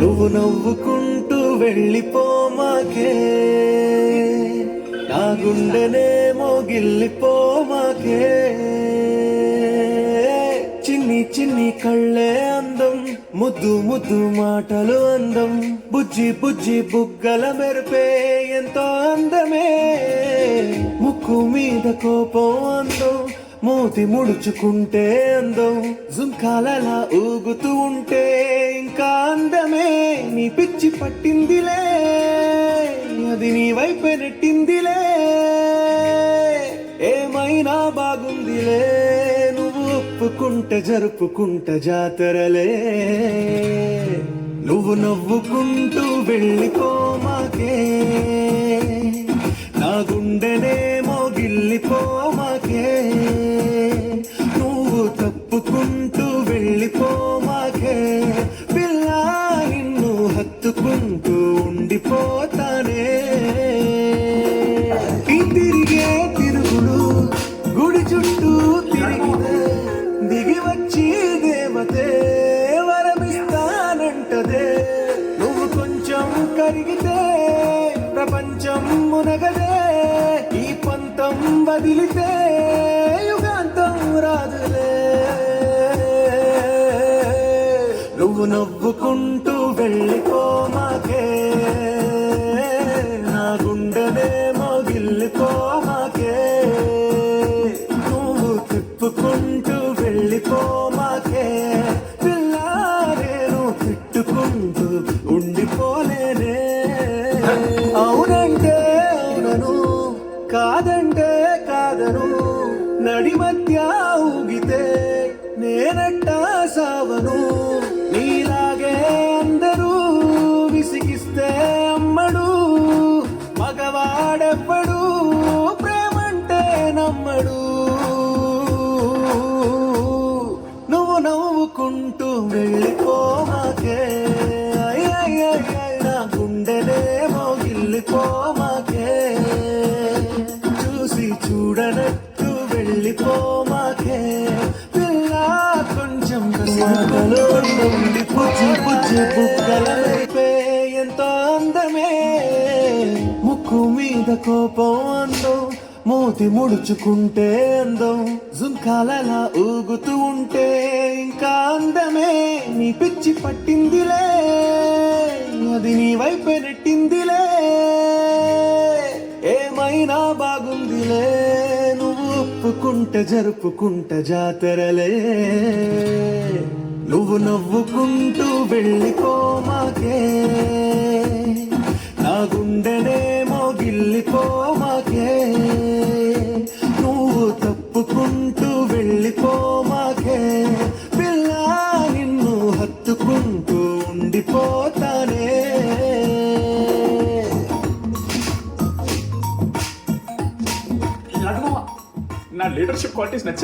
నువ్వు నవ్వుకుంటూ వెళ్ళిపోమాకే నా గుండెనేమో గిల్లిపోమాకే చిన్ని చిన్ని కళ్ళే అందం ముద్దు ముద్దు మాటలు అందం. బుజ్జి బుజ్జి బుగ్గల మెరుపే ఎంతో అందమే. ముక్కు మీద కోపం అందం మూతి ముడుచుకుంటే అందం జుంకాలలా ఊగుతూ ఉంటే ఇంకా అందమే నీ పిచ్చి పట్టిందిలే అది నీ వైపే నెట్టిందిలే ఏమైనా బాగుందిలే నువ్వు ఒప్పుకుంట జరుపుకుంట జాతరలే. నువ్వు నవ్వుకుంటూ వెళ్ళిపోమాకే తప్పుకుంటూ వెళ్ళిపోమాకే. పిల్ల నిన్ను హత్తుకుంటూ ఉండిపోతానే. ఈ తిరిగే తిరుగుడు గుడి చుట్టూ తిరిగితే దిగి వచ్చి దేవతే వరమిస్తానంటదే. నువ్వు కొంచెం కరిగితే ప్రపంచం మునగదే. ఈ పంతం వదిలితే యుగాంతం రాదు. నువ్వు నవ్వుకుంటూ వెళ్ళిపోమాకే నా గుండెనే మోగిల్లిపోమాకే నువ్వు తిప్పుకుంటూ వెళ్ళిపోమాకే పిల్లారేను తిట్టుకుంటూ ఉండిపోలేనే. అవునంటే అవునను కాదంటే కాదను. నడి మధ్య ఊగితే నేనట్టా సావను. నువ్వు నవ్వుకుంటూ వెళ్ళిపోమాకే నా గుండెలే మోగిల్లిపోమాకే చూసి చూడనట్టు వెళ్ళిపోమాకే పిల్ల కొంచెం మాటలు ఉండి పుచ్చి పుచ్చి బుక్కలైపే ఎంతో అందమే. ముక్కు మీద కోపం అందం. మూతి ముడుచుకుంటే అందం. జుంకాలలా ఊగుతూ ఉంటే ఇంకా అందమే నీ పిచ్చి పట్టిందిలే. అది నీ వైపే నెట్టిందిలే. ఏమైనా బాగుందిలే. నువ్వు ఒప్పుకుంటే జరుపుకుంట జాతరలే. నువ్వు నవ్వుకుంటూ వెళ్ళిపోమాకే నా గుండెనేమో గిల్లిపో లీడర్షిప్ క్వాలిటీస్ నచ్చాయి.